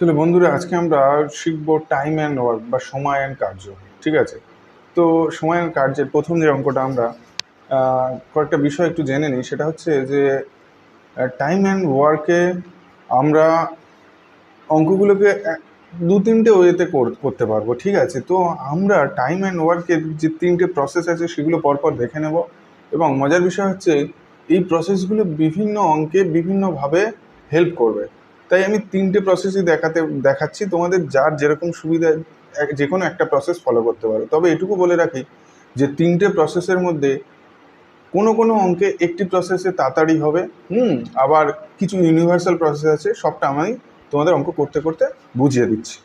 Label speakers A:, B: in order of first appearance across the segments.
A: তাহলে বন্ধুরা, আজকে আমরা শিখব টাইম অ্যান্ড ওয়ার্ক বা সময় অ্যান্ড কার্য। ঠিক আছে? তো সময় অ্যান্ড কার্যের প্রথম যে অঙ্কটা আমরা কয়েকটা বিষয় একটু জেনে নিই, সেটা হচ্ছে যে টাইম অ্যান্ড ওয়ার্কে আমরা অঙ্কগুলোকে দু তিনটে ওয়েতে করতে পারব। ঠিক আছে? তো আমরা টাইম অ্যান্ড ওয়ার্কের যে তিনটে প্রসেস আছে, সেগুলো পরপর দেখে নেব। এবং মজার বিষয় হচ্ছে, এই প্রসেসগুলো বিভিন্ন অঙ্কে বিভিন্নভাবে হেল্প করবে। তাই আমি তিনটে প্রসেসই দেখাতে, দেখাচ্ছি। তোমাদের যার যেরকম সুবিধা যে কোনো একটা প্রসেস ফলো করতে পারো। তবে এটুকু বলে রাখি যে, তিনটে প্রসেসের মধ্যে কোনো কোনো অঙ্কে একটি প্রসেসে তাড়াতাড়ি হবে। হুম, আবার কিছু ইউনিভার্সাল প্রসেস আছে, সবটা আমি তোমাদের অঙ্ক করতে করতে বুঝিয়ে দিচ্ছি।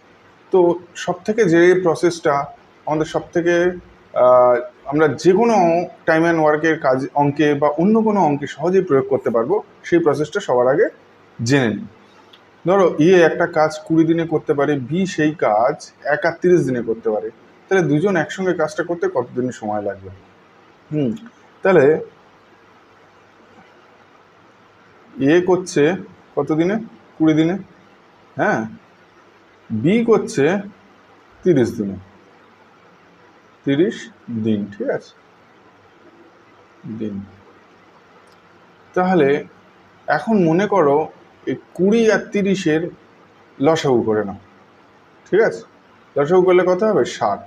A: তো সব থেকে যে প্রসেসটা আমাদের সব থেকে আমরা যে কোনো টাইম অ্যান্ড ওয়ার্কের কাজ, অঙ্কে বা অন্য কোনো অঙ্কে সহজেই প্রয়োগ করতে পারব, সেই প্রসেসটা সবার আগে জেনে নিই। ধরো ইয়ে একটা কাজ কুড়ি দিনে করতে পারে, বি সেই কাজ একাত্রিশ দিনে করতে পারে। তাহলে দুজন একসঙ্গে কাজটা করতে কতদিন সময় লাগবে? হুম, তাহলে এ করছে কত দিনে কুড়ি দিনে। হ্যাঁ বি করছে তিরিশ দিনে। তিরিশ দিন, ঠিক আছে? দিন। তাহলে এখন মনে করো এই কুড়ি আর তিরিশের লসাগু করে নাও। ঠিক আছে? লসাগু করলে কত হবে? ষাট।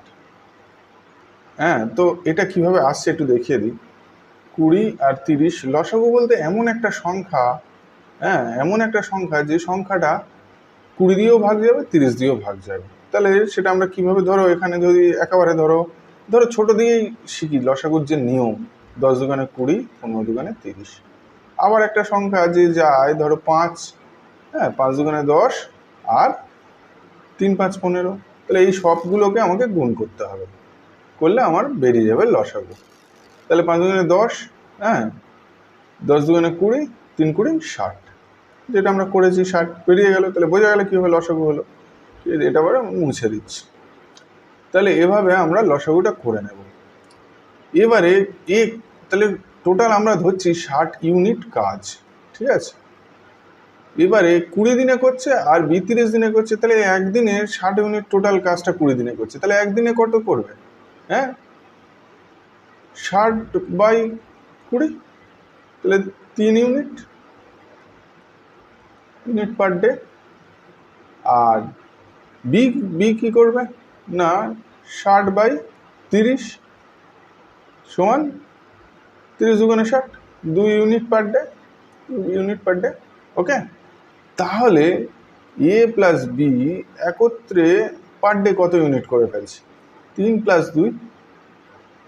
A: হ্যাঁ তো এটা কীভাবে আসছে একটু দেখিয়ে দিই। কুড়ি আর তিরিশ লসাগু বলতে এমন একটা সংখ্যা হ্যাঁ এমন একটা সংখ্যা যে সংখ্যাটা কুড়ি দিয়েও ভাগ যাবে, তিরিশ দিয়েও ভাগ যাবে। তাহলে সেটা আমরা কীভাবে ধরো? এখানে যদি একেবারে ধরো ধরো ছোট দিয়েই শিখি লসাগুর যে নিয়ম, দশ দোকানে কুড়ি, পনেরো দোকানে তিরিশ। আবার একটা সংখ্যা যে যায়, ধরো পাঁচ হ্যাঁ পাঁচ দোকানে দশ আর তিন পাঁচ পনেরো। তাহলে এই সবগুলোকে আমাকে গুণ করতে হবে। করলে আমার বেরিয়ে যাবে লসাগু। তাহলে পাঁচ দুগুণে দশ হ্যাঁ দশ দুগুণে কুড়ি, তিন কুড়ি, ষাট। যেটা আমরা করেছি, ষাট বেরিয়ে গেল, তাহলে বোঝা গেল কীভাবে লসাগু হলো। এটা আবার মুছে দিচ্ছি। তাহলে এভাবে আমরা লসাগুটা করে নেব। এবারে এ, তাহলে টোটাল আমরা ধরছি ষাট ইউনিট কাজ, ঠিক আছে? এবারে কুড়ি দিনে করছে আর বি তিরিশ দিনে করছে, তাহলে একদিনে ষাট ইউনিট টোটাল কাজটা কুড়ি দিনে করছে, তাহলে একদিনে কত করবে হ্যাঁ? ষাট বাই কুড়ি, তাহলে তিন ইউনিট ইউনিট পার ডে আর বি বি কী করবে? না, ষাট বাই তিরিশ, সমান তিরিশ দুগুণে ষাট, দুই unit per day unit per day okay তাহলে এ প্লাস বি একত্রে পার ডে কত ইউনিট করে ফেলছে? তিন প্লাস দুই,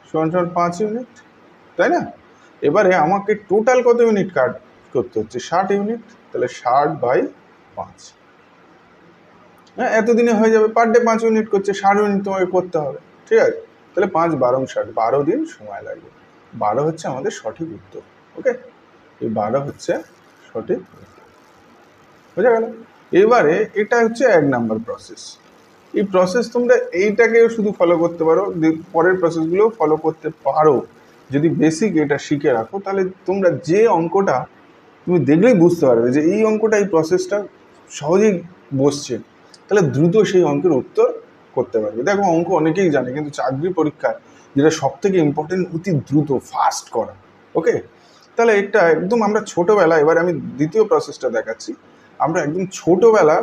A: সমান সমান পাঁচ ইউনিট তাই না? এবারে আমাকে টোটাল কত ইউনিট কাট করতে হচ্ছে? ষাট ইউনিট তাহলে ষাট বাই পাঁচ। হ্যাঁ এতদিনে হয়ে যাবে পার ডে পাঁচ ইউনিট করছে, ষাট ইউনিট তোমাকে করতে হবে, ঠিক আছে? তাহলে পাঁচ বারো ষাট, বারো দিন সময় লাগবে। বারো হচ্ছে আমাদের সঠিক উত্তর ওকে এই বারো হচ্ছে সঠিক উত্তর। বোঝা গেল? এবারে এটা হচ্ছে এক নাম্বার প্রসেস এই প্রসেস তোমরা এইটাকেও শুধু ফলো করতে পারো পরের প্রসেসগুলো ফলো করতে পারো। যদি বেসিক এটা শিখে রাখো, তাহলে তোমরা যে অঙ্কটা তুমি দেখলেই বুঝতে পারবে যে এই অঙ্কটা, এই প্রসেসটা সহজেই বসছে। তাহলে দ্রুত সেই অঙ্কের উত্তর করতে পারবে। দেখো অঙ্ক অনেকেই জানে, কিন্তু চাকরি পরীক্ষায় যেটা সব থেকে ইম্পর্টেন্ট অতি দ্রুত ফাস্ট করা ওকে তাহলে এটা একদম আমরা ছোটোবেলা, এবার আমি দ্বিতীয় প্রসেসটা দেখাচ্ছি। আমরা একদম ছোটোবেলা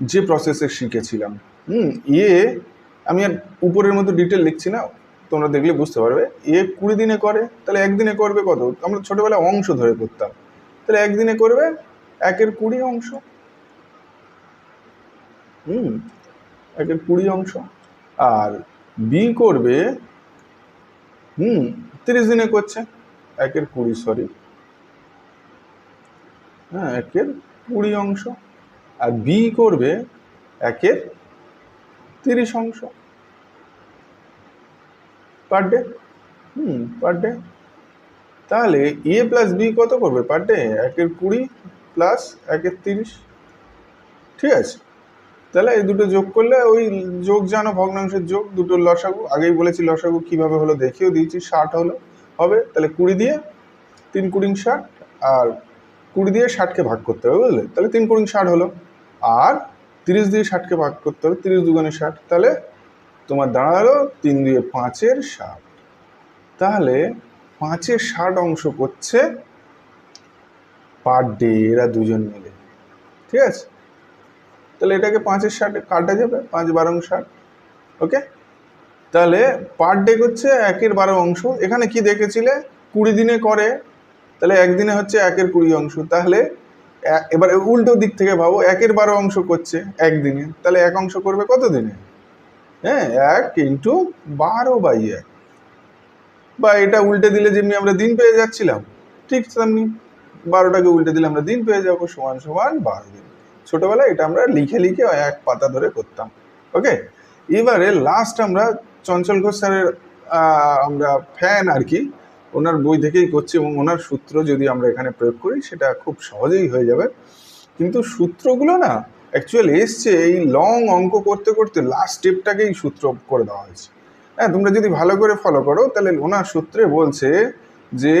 A: যে প্রসেসে শিখেছিলাম, হুম ইয়ে আমি আর উপরের মতো ডিটেল লিখছি না, তোমরা দেখলে বুঝতে পারবে। এ কুড়ি দিনে করে, তাহলে একদিনে করবে কত? আমরা ছোটোবেলায় অংশ ধরে করতাম। তাহলে একদিনে করবে একের কুড়ি অংশ। হুম, একের কুড়ি অংশ। আর বি করবে হুম, তিরিশ দিনে করছে। একের কুড়ি সরি হ্যাঁ একের কুড়ি অংশ। আর বি করবে একের তিরিশ অংশ। পার ডে হুম পার ডে তাহলে এ প্লাস বি কত করবে? পার ডে একের কুড়ি প্লাস একের তিরিশ। ঠিক আছে? তাহলে এই দুটো যোগ করলে ওই যোগ জানো ভগ্নাংশের যোগ, দুটো লসাগু। আগেই বলেছি লসাগু কীভাবে হলো দেখিয়েও দিয়েছি, ষাট হলো। হবে, তাহলে কুড়ি দিয়ে তিন কুড়ি ষাট আর কুড়ি দিয়ে ষাটকে ভাগ করতে হবে, বুঝলে? তাহলে তিন কুড়ি ষাট হলো। আর তিরিশ দিয়ে ষাটকে ভাগ করতে হবে, তিরিশ দুগুণে ষাট। তাহলে তোমার দাঁড়াল তিন দিয়ে পাঁচের ষাট। তাহলে পাঁচের ষাট অংশ করছে পার ডে, এরা দুজন মিলে। ঠিক আছে? তাহলে এটাকে পাঁচের ষাট কাটা যাবে, পাঁচ বারো ষাট ওকে তাহলে পার ডে হচ্ছে একের বারো অংশ। এখানে কি দেখেছিলে? কুড়ি দিনে করে, তাহলে একদিনে হচ্ছে একের কুড়ি অংশ। তাহলে এবার উল্টো দিক থেকে ভাবো, একের বারো অংশ করছে একদিনে, তাহলে এক অংশ করবে কত দিনে? হ্যাঁ এক ইন্টু বারো বাই এক। বা এটা উল্টে দিলে যেমনি আমরা দিন পেয়ে যাচ্ছিলাম, ঠিক তেমনি বারোটাকে উল্টে দিলে আমরা দিন পেয়ে যাব, সমান সমান বারো দিন। ছোটবেলায় এটা আমরা লিখে লিখে এক পাতা ধরে করতাম। ওকে এবারে লাস্ট আমরা চঞ্চল ঘোষ স্যারের আমরা ফ্যান আর কি, ওনার বই থেকেই করছি এবং ওনার সূত্র যদি আমরা এখানে প্রয়োগ করি, সেটা খুব সহজেই হয়ে যাবে। কিন্তু সূত্রগুলো না অ্যাকচুয়ালি এসছে এই লং অঙ্ক করতে করতে লাস্ট স্টেপটাকেই সূত্র করে দেওয়া হয়েছে। হ্যাঁ তোমরা যদি ভালো করে ফলো করো, তাহলে ওনার সূত্রে বলছে যে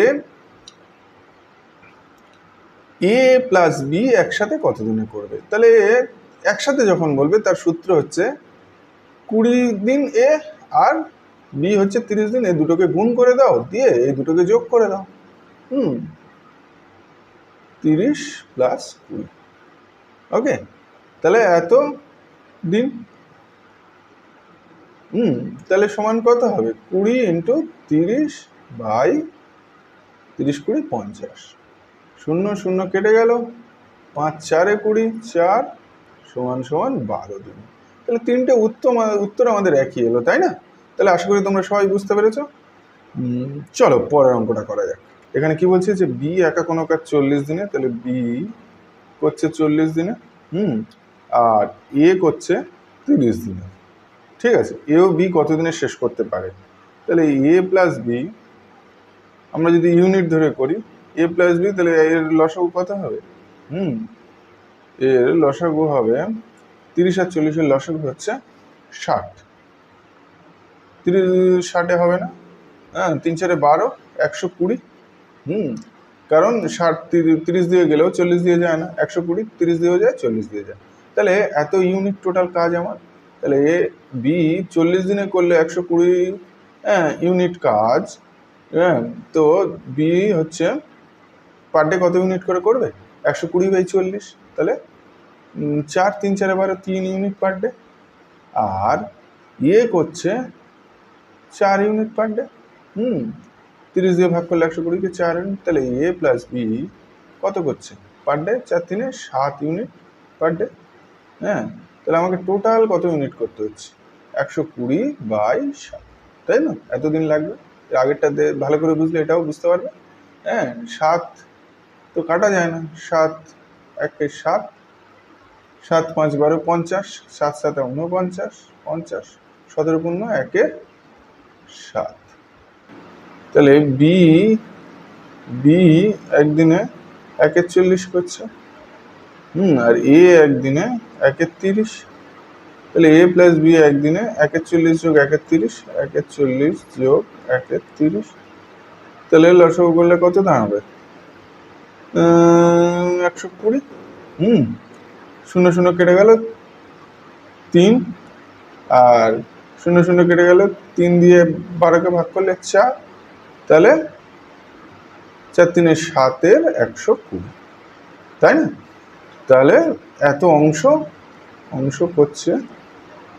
A: এ প্লাস বি একসাথে কত দিনে করবে? তাহলে একসাথে যখন বলবে, তার সূত্র হচ্ছে কুড়ি দিন এ আর বি হচ্ছে তিরিশ দিন। এই দুটোকে গুণ করে দাও, দিয়ে এই দুটোকে যোগ করে দাও। হুম। তিরিশ প্লাস কুড়ি। ওকে তাহলে এত দিন? হুম। তাহলে সমান কত হবে? কুড়ি ইন্টু তিরিশ বাই তিরিশ কুড়ি পঞ্চাশ। শূন্য শূন্য কেটে গেল। পাঁচ চারে কুড়ি, চার সমান সমান বারো দিন তাহলে তিনটে উত্তম, উত্তর আমাদের একই এলো, তাই না? তাহলে আশা করি তোমরা সবাই বুঝতে পেরেছ। চলো পরের অঙ্কটা করা যাক। এখানে কি বলছে যে বি একা কোনো কাজ চল্লিশ দিনে, তাহলে বি করছে চল্লিশ দিনে, হুম, আর এ করছে তিরিশ দিনে। ঠিক আছে এ ও বি কতদিনে শেষ করতে পারে? তাহলে এ প্লাস বি আমরা যদি ইউনিট ধরে করি এ প্লাস বি তাহলে এর লসাগু কত হবে? হুম এর লসাগু হবে তিরিশ আর চল্লিশের লসাগু হচ্ছে ষাট। তিরিশ ষাটে হবে না? হ্যাঁ তিন চারে বারো, একশো কুড়ি। হুম, কারণ ষাট তিরি- তিরিশ দিয়ে গেলেও চল্লিশ দিয়ে যায় না। একশো কুড়ি, তিরিশ দিয়েও যায়, চল্লিশ দিয়ে যায়। তাহলে এত ইউনিট টোটাল কাজ আমার। তাহলে এ বি চল্লিশ দিনে করলে একশো কুড়ি হ্যাঁ ইউনিট কাজ। হ্যাঁ তো বি হচ্ছে পার ডে কত ইউনিট করে করবে? একশো কুড়ি বাই চল্লিশ। তাহলে চার তিন চারে বারো তিন ইউনিট পার ডে আর ইয়ে করছে, চার ইউনিট পার ডে হুম, তিরিশ দিয়ে ভাগ করলে একশো কুড়িকে চার ইউনিট তাহলে এ প্লাস বি কত করছে? পার ডে চার তিনে সাত ইউনিট পার ডে হ্যাঁ তাহলে আমাকে টোটাল কত ইউনিট করতে হচ্ছে? একশো কুড়ি বাই সাত। তাই না? এতদিন লাগবে। এর আগেরটা দিয়ে ভালো করে বুঝলে এটাও বুঝতে পারবে। হ্যাঁ সাত তো কাটা যায় না। সাত, একে সাত সাত পাঁচ বারো পঞ্চাশ, সাত সাতে উনপঞ্চাশ পঞ্চাশ, সতেরো পূর্ণ একে সাত। তাহলে বি বি একদিনে একের চল্লিশ করছে। হুম, আর এ একদিনে একের তিরিশ। তাহলে এ প্লাস বি একদিনে একের চল্লিশ যোগ একের তিরিশ একের চল্লিশ যোগ একের তিরিশ। তাহলে লসগু করলে কত দাঁড়াবে? একশো কুড়ি? হুম। শূন্য শূন্য কেটে গেল তিন। আর শূন্য শূন্য কেটে গেল তিন দিয়ে বারোকে ভাগ করলে চার। তাহলে চার তিনে সাতের একশো কুড়ি। তাই না? তাহলে এত অংশ অংশ করছে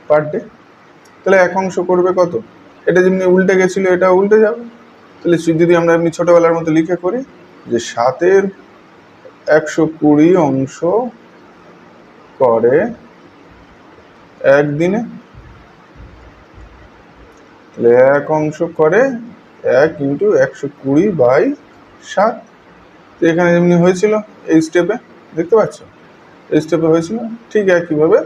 A: পার ডে তাহলে এক অংশ করবে কত? এটা যেমনি উল্টে গেছিল, এটা উল্টে যাবে। তাহলে যদি আমরা এমনি ছোটোবেলার মতো লিখে করি যে সাতের একশো কুড়ি অংশ করে একদিনে। তাহলে এক অংশ করে এক ইন্টু একশো কুড়ি বাই সাত। তো এখানে যেমনি হয়েছিল, এই স্টেপে দেখতে পাচ্ছ? এই স্টেপে হয়েছিল, ঠিক একইভাবে,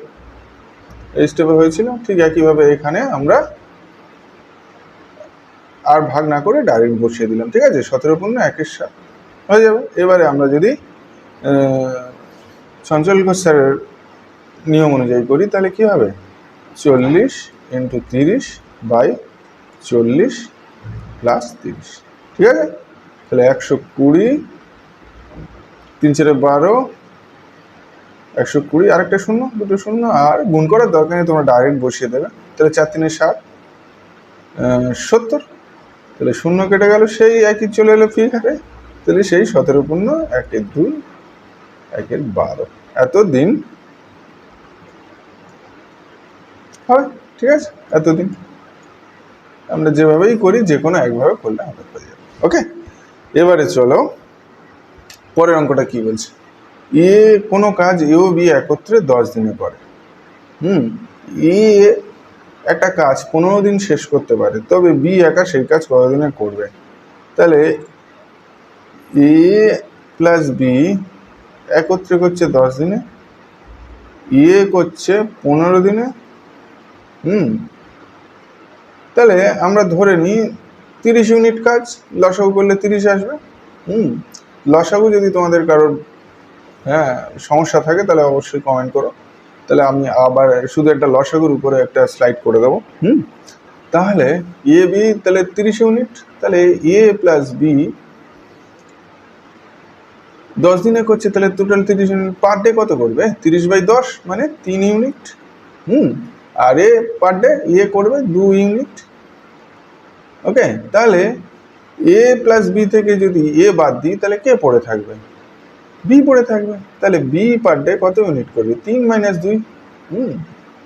A: এই স্টেপে হয়েছিল, ঠিক একইভাবে এখানে আমরা আর ভাগ না করে ডাইরেক্ট বসিয়ে দিলাম, ঠিক আছে? সতেরো পূর্ণ একের সাত। হয়ে যাবে। এবারে আমরা যদি চঞ্চল ঘোষ স্যারের নিয়ম অনুযায়ী করি তাহলে কি হবে? চল্লিশ ইন্টু তিরিশ বাই চল্লিশ প্লাস তিরিশ। ঠিক আছে? তাহলে একশো কুড়ি তিন চারে বারো একশো কুড়ি আরেকটা শূন্য দুটো শূন্য আর গুণ করার দরকার নেই তোমরা ডাইরেক্ট বসিয়ে দেবে। তাহলে চার তিনে আহ, সত্তর। তাহলে শূন্য কেটে গেল সেই একই চলে এলো ফিগারে তাহলে সেই সতেরো পূর্ণ একের দুই একের বারো এত দিন হবে ঠিক আছে, এতদিন। আমরা যেভাবেই করি যে কোনো একভাবে করলে আমাদের হয়ে যাবে। ওকে? এবারে চলো, পরের অঙ্কটা কি বলছে? এ কোনো কাজ এ ও বি একত্রে দশ দিনে করে। হুম, এ একটা কাজ পনেরো দিন শেষ করতে পারে, তবে বি একা সেই কাজ কতদিনে করবে? তাহলে এ প্লাস বি একত্রে করছে দশ দিনে এ করছে পনেরো দিনে, হুম? তাহলে আমরা ধরে নিই তিরিশ ইউনিট কাজ, লসাগু করলে তিরিশ আসবে, হুম? লসাগু যদি তোমাদের কারোর হ্যাঁ সমস্যা থাকে তাহলে অবশ্যই কমেন্ট করো। তাহলে আমি আবার শুধু একটা লসাগুর উপরে একটা স্লাইড করে দেবো, হুম? তাহলে এ বি, তাহলে তিরিশ ইউনিট, তাহলে এ প্লাস বি দশ দিনে করছে, তাহলে টোটাল তিরিশ ইউনিট পার ডে কত করবে? তিরিশ বাই দশ মানে তিন ইউনিট। হুম, আর এ পার ডে ইয়ে করবে দু ইউনিট। ওকে তাহলে এ প্লাস বি থেকে যদি এ বাদ দিই, তাহলে কে পড়ে থাকবে? বি পড়ে থাকবে। তাহলে বি পার ডে কত ইউনিট করবে? তিন মাইনাস দুই। হুম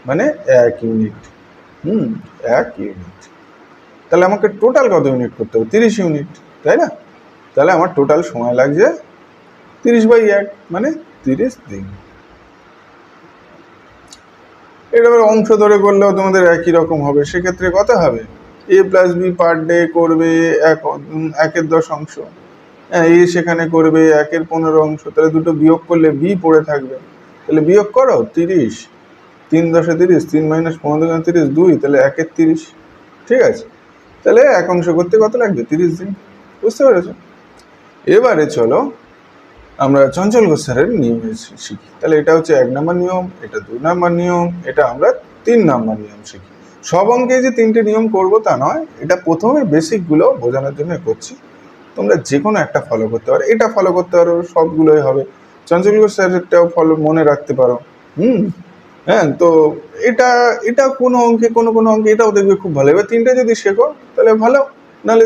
A: মানে এক ইউনিট। হুম, এক ইউনিট। তাহলে আমাকে টোটাল কত ইউনিট করতে হবে? তিরিশ ইউনিট, তাই না? তাহলে আমার টোটাল সময় লাগছে তিরিশ বাই এক মানে তিরিশ দিন। এটা অংশ ধরে করলেও তোমাদের একই রকম হবে। সেক্ষেত্রে কত হবে? A plus B per day করবে এক একের দশ অংশ। হ্যাঁ এ সেখানে করবে একের পনেরো অংশ। তাহলে দুটো বিয়োগ করলে বি পড়ে থাকবে। তাহলে বিয়োগ করো, তিরিশ। তিন দশে তিরিশ, তিন মাইনাস পনেরো দশে তিরিশ, দুই, তাহলে একের তিরিশ। ঠিক আছে? তাহলে এক অংশ করতে কত লাগবে? তিরিশ দিন। বুঝতে পেরেছ? এবারে চলো আমরা চঞ্চল গোস্বারের নিয়ম শিখি। তাহলে এটা হচ্ছে এক নম্বর নিয়ম, এটা দু নম্বর নিয়ম, এটা আমরা তিন নম্বর নিয়ম শিখি। সব অঙ্কে যে তিনটে নিয়ম করব তা নয়, এটা প্রথমে বেসিকগুলো বোঝানোর জন্য করছি। তোমরা যে কোনো একটা ফলো করতে পারো। এটা ফলো করতে পারো, সবগুলোই হবে। চঞ্চল গোস্বারেরটাও ফলো মনে রাখতে পারো। হুম? হ্যাঁ তো এটা এটা কোনো অঙ্কে, কোনো কোনো অঙ্কে এটাও দেখবে খুব ভালো। এবার তিনটে যদি শেখো, তাহলে ভালো। নাহলে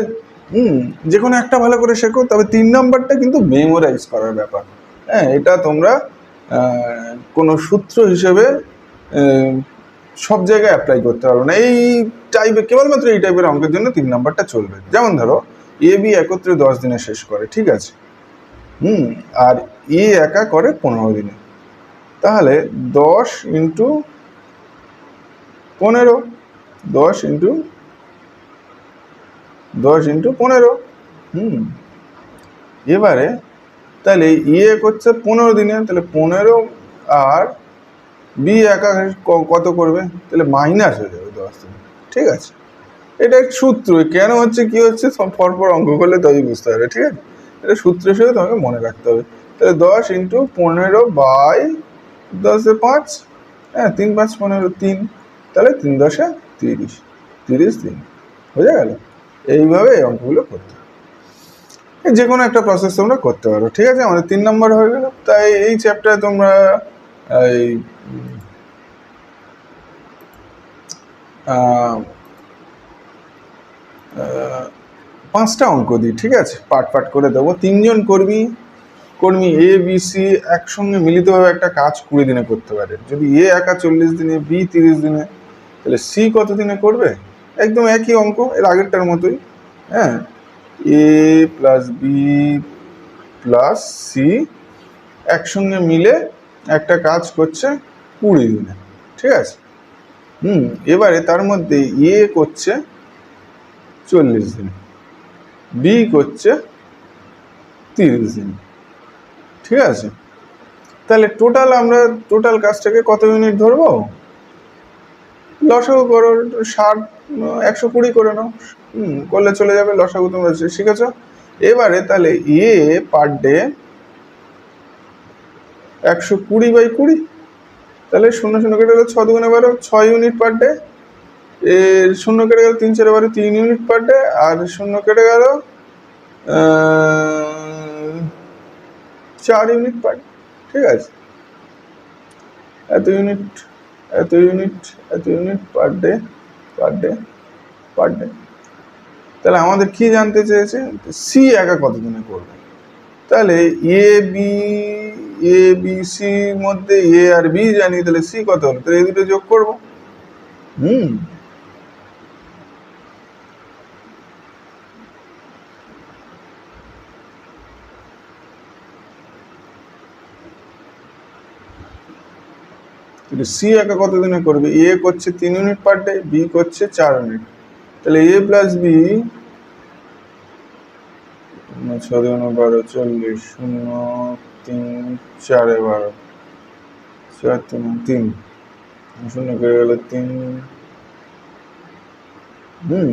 A: হুম যে কোনো একটা ভালো করে শেখো, তবে তিন নম্বরটা কিন্তু মেমোরাইজ করার ব্যাপার। হ্যাঁ এটা তোমরা কোনো সূত্র হিসেবে সব জায়গায় অ্যাপ্লাই করতে পারবে না। এই টাইপের কেবলমাত্র এই টাইপের অঙ্কের জন্য তিন নাম্বারটা চলবে। যেমন ধরো এ বি একত্রে দশ দিনে শেষ করে, ঠিক আছে? হুম, আর এ একা করে পনেরো দিনে। তাহলে দশ ইন্টু পনেরো, দশ ইন্টু দশ ইন্টু পনেরো। হুম। এবারে তাহলে ইয়ে করছে পনেরো দিনে, তাহলে পনেরো আর বি একা কত করবে? তাহলে মাইনাস হয়ে যাবে দশ দিনে। ঠিক আছে? এটা সূত্র কেন হচ্ছে, কি হচ্ছে, সব পরপর অঙ্ক করলে তবেই বুঝতে হবে, ঠিক আছে? এটা সূত্র হিসেবে তোমাকে মনে রাখতে হবে। তাহলে দশ ইন্টু পনেরো বাই দশে পাঁচ হ্যাঁ তিন পাঁচ পনেরো তিন, তাহলে তিন দশে তিরিশ তিরিশ দিন বোঝা গেল? এইভাবে এই অঙ্কগুলো করতে হবে। যে কোনো একটা প্রসেস তোমরা করতে পারো, ঠিক আছে? আমাদের তিন নম্বর হয়ে গেল। তাই এই চ্যাপ্টারে তোমরা, এই পাঁচটা অঙ্ক দিই, ঠিক আছে? পাট পাট করে দেবো। তিনজন কর্মী কর্মী এ বি সি একসঙ্গে মিলিতভাবে একটা কাজ কুড়ি দিনে করতে পারে। যদি এ একা চল্লিশ দিনে বি তিরিশ দিনে, তাহলে সি কত দিনে করবে? একদম একই অঙ্ক, এর আগেরটার মতোই হ্যাঁ? A plus B plus C একসঙ্গে মিলে একটা কাজ করছে কুড়ি দিনে, ঠিক আছে? হুম, এবারে তার মধ্যে এ করছে চল্লিশ দিন বি করছে তিরিশ দিন, ঠিক আছে? তাহলে টোটাল আমরা টোটাল কাজটাকে কত ইউনিট ধরবো? লসাগু করো ষাট একশো কুড়ি করে নাও। হুম, করলে চলে যাবে, লসাগু তোমরা শিখেছো। এবারে তাহলে এ পার ডে একশো কুড়ি বাই কুড়ি। তাহলে শূন্য শূন্য কেটে গেল ছ দুগুণে বারো, ছয় ইউনিট পার ডে এর শূন্য কেটে গেল তিন চারে বারো, তিন ইউনিট পার ডে আর শূন্য কেটে গেল চার ইউনিট পার ঠিক আছে? এত ইউনিট এত ইউনিট এত unit per day per day per day তাহলে আমাদের কি জানতে চেয়েছে? সি একা কতদিনে করবে? তাহলে এ বি এ বি সির মধ্যে এ আর বি জানি তাহলে সি কত হলো তাহলে এই দুটো যোগ করব। হুম। কিন্তু সি একা কতদিনে করবে? এ করছে তিন ইউনিট পার ডে বি করছে চার ইউনিট তাহলে এ প্লাস বি ছ দুগুণ বারো, চল্লিশ, শূন্য, তিন, চারে বারো চার তিন তিন। শূন্য করে গেল তিন। হুম।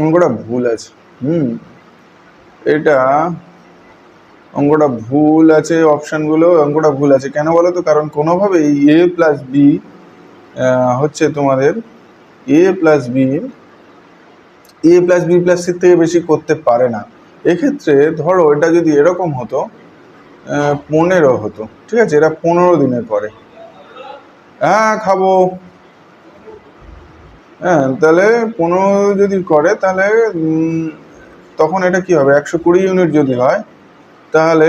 A: অঙ্কটা ভুল আছে। হুম, এটা অঙ্কটা ভুল আছে অপশানগুলো, অঙ্কটা ভুল আছে। কেন বলো তো? কারণ কোনোভাবেই এ প্লাস বি হচ্ছে তোমাদের A plus B A plus B plus সির থেকে বেশি করতে পারে না। এক্ষেত্রে ধরো এটা যদি এরকম হতো পনেরো হতো, ঠিক আছে? এটা পনেরো দিনে করে হ্যাঁ খাব। হ্যাঁ তাহলে পনেরো যদি করে, তাহলে তখন এটা কি হবে? একশো কুড়ি ইউনিট যদি হয়, তাহলে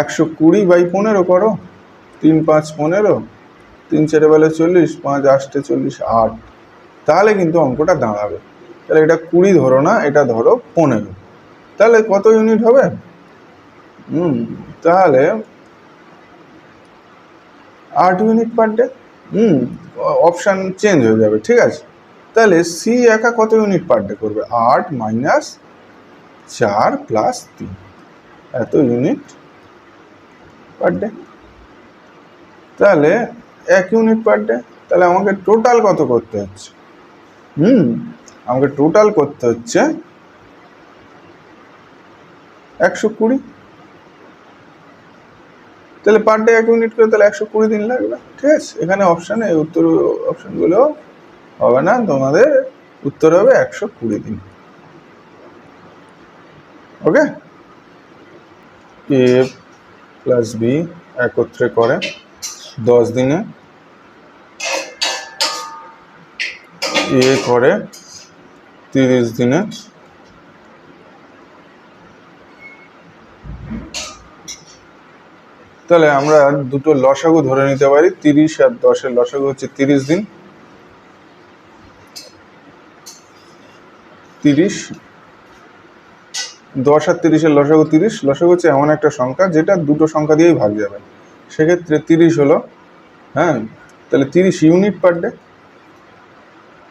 A: একশো কুড়ি বাই পনেরো করো। তিন পাঁচ পনেরো, তিন চারে বেলা চল্লিশ, পাঁচ আষ্টে চল্লিশ আট। তাহলে কিন্তু অঙ্কটা দাঁড়াবে। তাহলে এটা কুড়ি ধরো না, এটা ধরো পনেরো। তাহলে কত ইউনিট হবে? হুম, তাহলে আট unit per day hmm option change হয়ে যাবে, ঠিক আছে? তাহলে সি একা কত ইউনিট পার ডে করবে? আট মাইনাস চার প্লাস তিন। এত ইউনিট পার ডে তাহলে এক ইউনিট পার ডে তাহলে আমাকে টোটাল কত করতে হচ্ছে? হুম, আমাকে টোটাল করতে হচ্ছে একশো কুড়ি। তাহলে পার ডে এক ইউনিট করে তাহলে একশো কুড়ি দিন লাগবে। ঠিক আছে? এখানে অপশানে উত্তর অপশানগুলো হবে না, তোমাদের উত্তর হবে একশো কুড়ি দিন। ওকে এ প্লাস বি একত্রে করে দশ দিনে। এ করে তিরিশ দিনে তাহলে আমরা দুটো লসাগু ধরে নিতে পারি, তিরিশ আর দশের লসাগু হচ্ছে তিরিশ দিন। তিরিশ, দশ আর তিরিশের লসাগু তিরিশ, লসাগু হচ্ছে এমন একটা সংখ্যা যেটা দুটো সংখ্যা দিয়েই ভাগ যাবে। সেক্ষেত্রে তিরিশ হলো হ্যাঁ তাহলে তিরিশ ইউনিট পার ডে,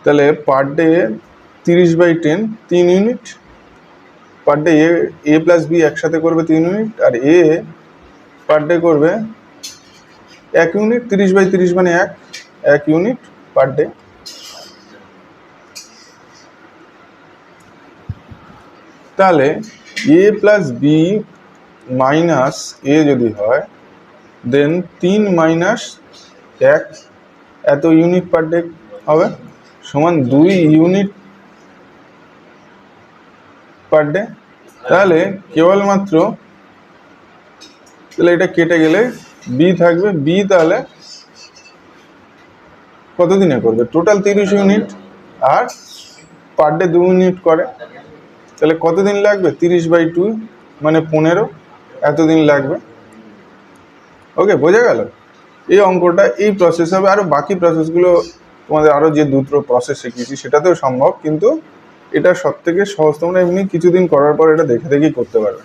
A: তাহলে পার ডে তিরিশ বাই টেন, তিন unit, per day A A plus B একসাথে করবে তিন ইউনিট, আর এ পার ডে করবে এক ইউনিট তিরিশ বাই তিরিশ মানে এক এক ইউনিট পার ডে তাহলে A plus B minus A যদি হয় দেন তিন মাইনাস এক, এত ইউনিট পার ডে হবে, সমান দুই ইউনিট পার ডে তাহলে কেবলমাত্র তাহলে এটা কেটে গেলে বি থাকবে। বি তাহলে কত দিনে করবে? টোটাল তিরিশ ইউনিট আর পার ডে দু ইউনিট করে। তাহলে কতদিন লাগবে? তিরিশ বাই টু মানে পনেরো। এতদিন লাগবে। ওকে বোঝা গেল? এই অঙ্কটা, এই প্রসেস হবে। আরও বাকি প্রসেসগুলো তোমাদের আরও যে দুটো প্রসেস শিখিয়েছি, সেটাতেও সম্ভব। কিন্তু এটা সব থেকে সহজ। তোমরা এমনি কিছুদিন করার পর এটা দেখে দেখেই করতে পারবে।